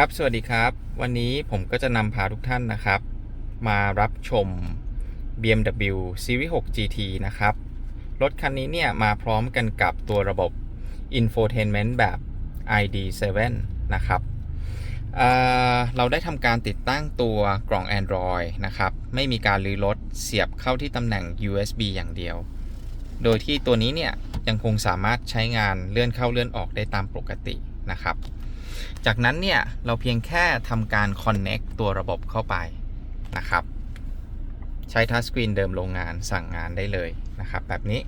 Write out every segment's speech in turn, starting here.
ครับ สวัสดีครับ วันนี้ผมก็จะนำพาทุกท่านนะครับ มารับชม BMW Series 6 GT นะครับ รถคันนี้เนี่ยมาพร้อมกันกับตัวระบบ Infotainment แบบ ID7 นะครับเเราได้ทำการติดตั้งตัวกล่อง Android นะครับ ไม่มีการรีรถเสียบเข้าที่ตำแหน่ง USB อย่างเดียว โดยที่ตัวนี้เนี่ยยังคงสามารถใช้งานเลื่อนเข้าเลื่อนออกได้ตามปกตินะครับ จากนั้นเนี่ยเราเพียงแค่ทำการ Connect ตัวระบบเข้าไปนะครับ ใช้ทัชสกรีนเดิมโรงงานสั่งงานได้เลยนะครับ แบบนี้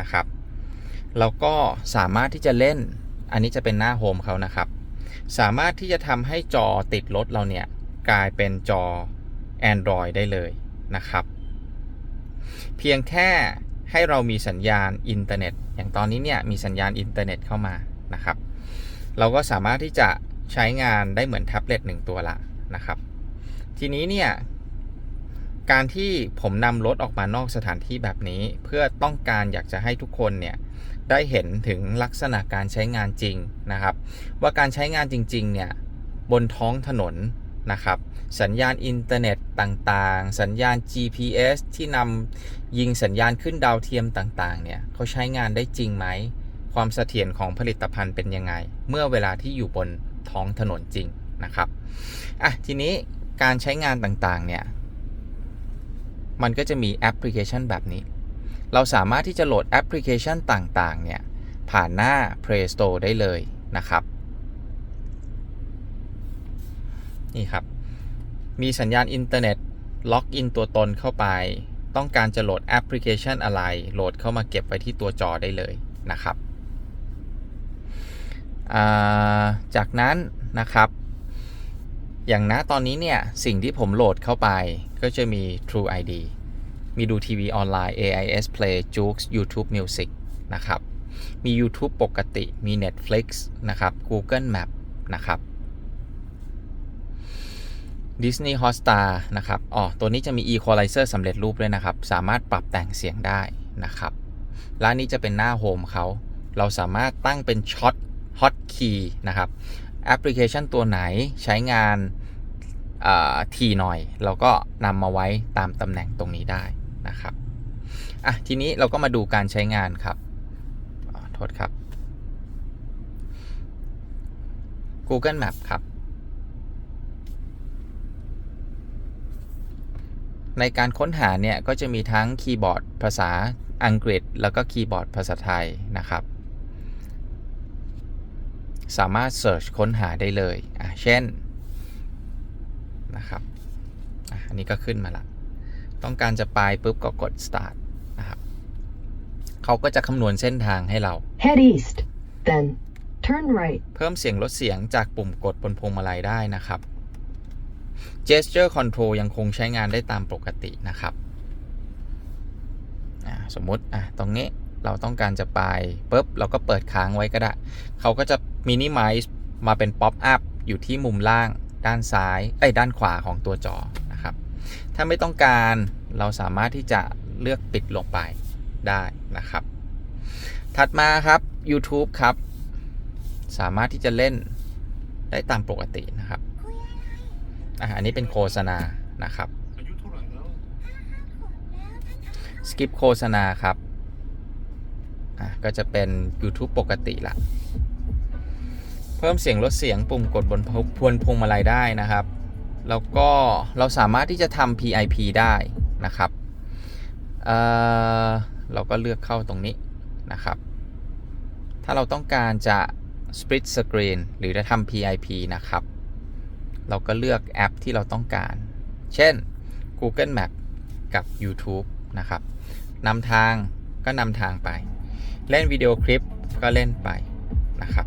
นะครับแล้วก็สามารถที่จะเล่น อันนี้จะเป็นหน้าโฮมเขานะครับ สามารถที่จะทำให้จอติดรถเราเนี่ย กลายเป็นจอ Android ได้เลยนะครับ เพียงแค่ให้เรามีสัญญาณอินเทอร์เน็ต อย่างตอนนี้เนี่ยมีสัญญาณอินเทอร์เน็ตเข้ามานะครับ เราก็สามารถที่จะใช้งานได้เหมือนแท็บเล็ตหนึ่งตัวละนะครับ ทีนี้เนี่ยการที่ผมนำรถออกมานอกสถานที่แบบนี้ เพื่อต้องการอยากจะให้ทุกคนเนี่ยได้เห็นถึงลักษณะการใช้งานจริงนะครับ ว่าการใช้งานจริงๆเนี่ยบนท้องถนนนะครับสัญญาณอินเทอร์เน็ตต่างๆ สัญญาณ GPS ที่นำยิงสัญญาณขึ้นดาวเทียมต่างๆเนี่ยเขาใช้งานได้จริงไหม ความเสถียรของผลิตภัณฑ์เป็นยังไง เมื่อเวลาที่อยู่บนท้องถนนจริงนะครับอะทีนี้การใช้งานต่างๆเนี่ยมันก็จะมีแอปพลิเคชันแบบนี้ เราสามารถที่จะโหลดแอปพลิเคชันต่างๆเนี่ยผ่านหน้า Play Store ได้เลยนะครับ นี่ครับ มีสัญญาณอินเทอร์เน็ตล็อกอินตัวตนเข้าไป ต้องการจะโหลดแอปพลิเคชันอะไร โหลดเข้ามาเก็บไว้ที่ตัวจอได้เลยนะครับ จากนั้นนะครับ อย่างนะตอนนี้เนี่ย สิ่งที่ผมโหลดเข้าไปก็จะมี True ID มีดูทีวีออนไลน์ AIS Play Joox YouTube Music นะครับ มี YouTube ปกติ มี Netflix นะครับ Google Map นะครับ Disney Hotstar นะครับ อ๋อ ตัวนี้จะมี Equalizer สำเร็จรูปด้วยนะครับ สามารถปรับแต่งเสียงได้นะครับและนี้จะเป็นหน้าโฮมเขา เราสามารถตั้งเป็นช็อต ฮอตคีย์นะครับแอปพลิเคชันตัวไหนใช้งานทีหน่อย เราก็นำมาไว้ตามตำแหน่งตรงนี้ได้นะครับอะทีนี้เราก็มาดูการใช้งานครับโทษครับ Google Map ครับ ในการค้นหาเนี่ยก็จะมีทั้งคีย์บอร์ดภาษาอังกฤษ แล้วก็คีย์บอร์ดภาษาไทยนะครับ สามารถ Search ค้นหาได้เลยอะเช่นนะครับอะอันนี้ก็ขึ้นมาละ ต้องการจะไปปุ๊บก็กด start นะครับเขาก็จะคำนวณเส้นทางให้เรา Head east, then turn right. เพิ่มเสียงลดเสียงจากปุ่มกดบนพวงมาลัยได้นะครับ gesture control ยังคงใช้งานได้ตามปกตินะครับ สมมุติ อะ ตรงนี้ เราต้องการจะไปปุ๊บเราก็เปิดค้างไว้ก็ได้ เขาก็จะ minimize มาเป็น pop up อยู่ที่มุมล่างด้านซ้ายไอ้ยด้านขวาของตัวจอนะครับ ถ้าไม่ต้องการเราสามารถที่จะเลือกปิดลงไปได้นะครับ ถัดมาครับ YouTube ครับ สามารถที่จะเล่นได้ตามปกตินะครับอะอันนี้เป็นโฆษณานะครับอายุเท่าไหร่แล้วสกิปโฆษณาครับ อะก็จะเป็น YouTube ปกติละ เพิ่มเสียงลดเสียงปุ่มกดบนพวนพวงมาลัยได้นะครับ แล้วก็เราสามารถที่จะทำ PIP ได้นะครับเเราก็เลือกเข้าตรงนี้นะครับ ถ้าเราต้องการจะ split screen หรือจะทำ PIP นะครับ เราก็เลือกแอปที่เราต้องการ เช่น Google Map กับ YouTube นะครับนำทางก็นำทางไป เล่นวิดีโอคลิปก็เล่นไปนะครับ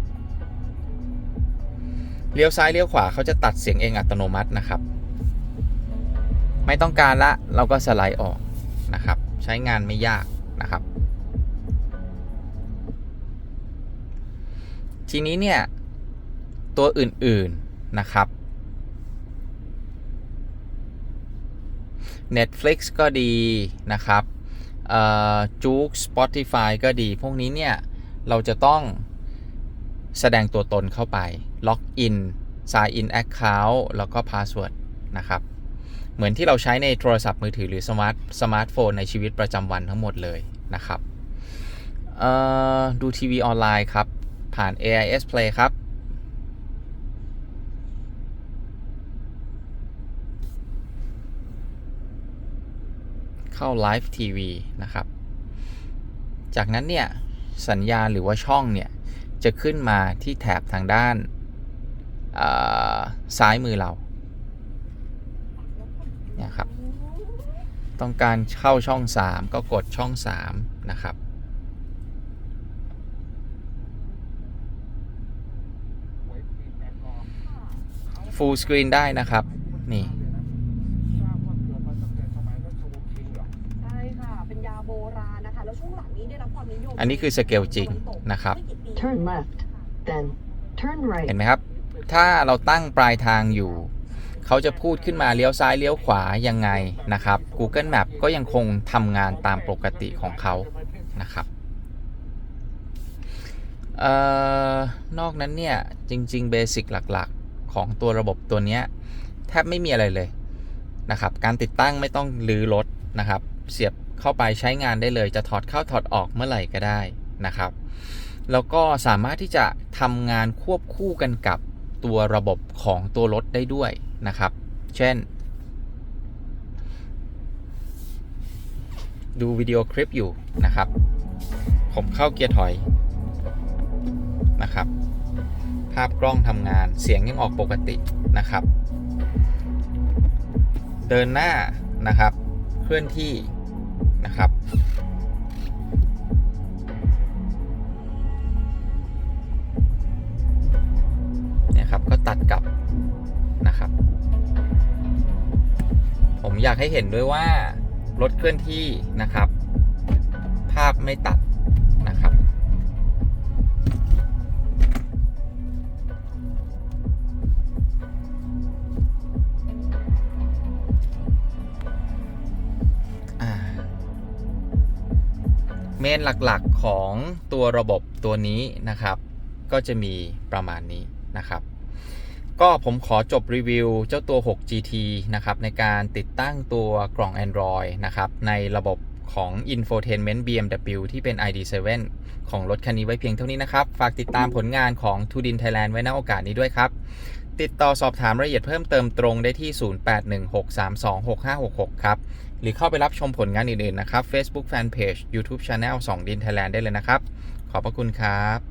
เลี้ยวซ้ายเลี้ยวขวาเขาจะตัดเสียงเองอัตโนมัตินะครับ ไม่ต้องการละเราก็สไลด์ออกนะครับ ใช้งานไม่ยากนะครับ ทีนี้เนี่ย ตัวอื่นๆนะครับ Netflix ก็ดีนะครับ จู๊ก Spotify ก็ดี พวกนี้เนี่ย เราจะต้องแสดงตัวตนเข้าไป ล็อกอิน sign in account แล้วก็ password นะครับ เหมือนที่เราใช้ในโทรศัพท์มือถือหรือสมาร์ทสมาร์ทโฟนในชีวิตประจำวันทั้งหมดเลยนะครับดูทีวีออนไลน์ครับ ผ่าน AIS Play ครับ เข้า Live TV นะครับ จากนั้นเนี่ยสัญญาณหรือว่าช่องเนี่ยจะขึ้นมาที่แถบทางด้านซ้ายมือเราเนี่ยครับ ต้องการเข้าช่อง 3 ก็กดช่อง 3 นะครับ Full Screen ได้นะครับ นี่ ใช่ค่ะ เป็นยาโบราณนะคะ แล้วช่วงหลังนี้ได้รับความนิยม อันนี้คือสเกลจริงนะครับไม่กี่ปี Turn left. Then turn เห็น right. ไหมครับ ถ้าเราตั้งปลายทางอยู่ เขาจะพูดขึ้นมาเลี้ยวซ้ายเลี้ยวขวายังไงนะครับ Google Map ก็ยังคงทำงานตามปกติของเขานะครับเอ่อนอกนั้นเนี่ย จริงๆเบสิกหลักๆ ของตัวระบบตัวเนี้ยแทบไม่มีอะไรเลยนะครับ การติดตั้งไม่ต้องรื้อรถนะครับ เสียบ เข้าไปใช้งานได้เลย จะถอดเข้าถอดออกเมื่อไหร่ก็ได้นะครับ แล้วก็สามารถที่จะทำงานควบคู่กันกับตัวระบบของตัวรถได้ด้วยนะครับ เช่น ดูวิดีโอคลิปอยู่นะครับ ผมเข้าเกียร์ถอยนะครับ ภาพกล้องทำงานเสียงยังออกปกตินะครับ เดินหน้านะครับ เคลื่อนที่ นะครับ เนี่ยครับก็ตัดกลับนะครับ ผมอยากให้เห็นด้วยว่า รถเคลื่อนที่นะครับ ภาพไม่ตัด เมนหลักๆของตัวระบบตัวนี้นะครับ ก็จะมีประมาณนี้นะครับ ก็ผมขอจบรีวิวเจ้าตัว 6 GT นะครับ ในการติดตั้งตัวกล่อง Android นะครับ ในระบบของ Infotainment BMW ที่เป็น ID7 ของรถคันนี้ไว้เพียงเท่านี้นะครับ ฝากติดตามผลงานของ t ูดิน Thailand ไว้ณโอกาสนี้ด้วยครับ ติดต่อสอบถามรายละเอียดเพิ่มเติมตรงได้ที่ 0816326566 ครับ หรือเข้าไปรับชมผลงานอื่นๆนะครับ Facebook Fanpage YouTube Channel 2ดิน Thailand ได้เลยนะครับ ขอบพระคุณครับ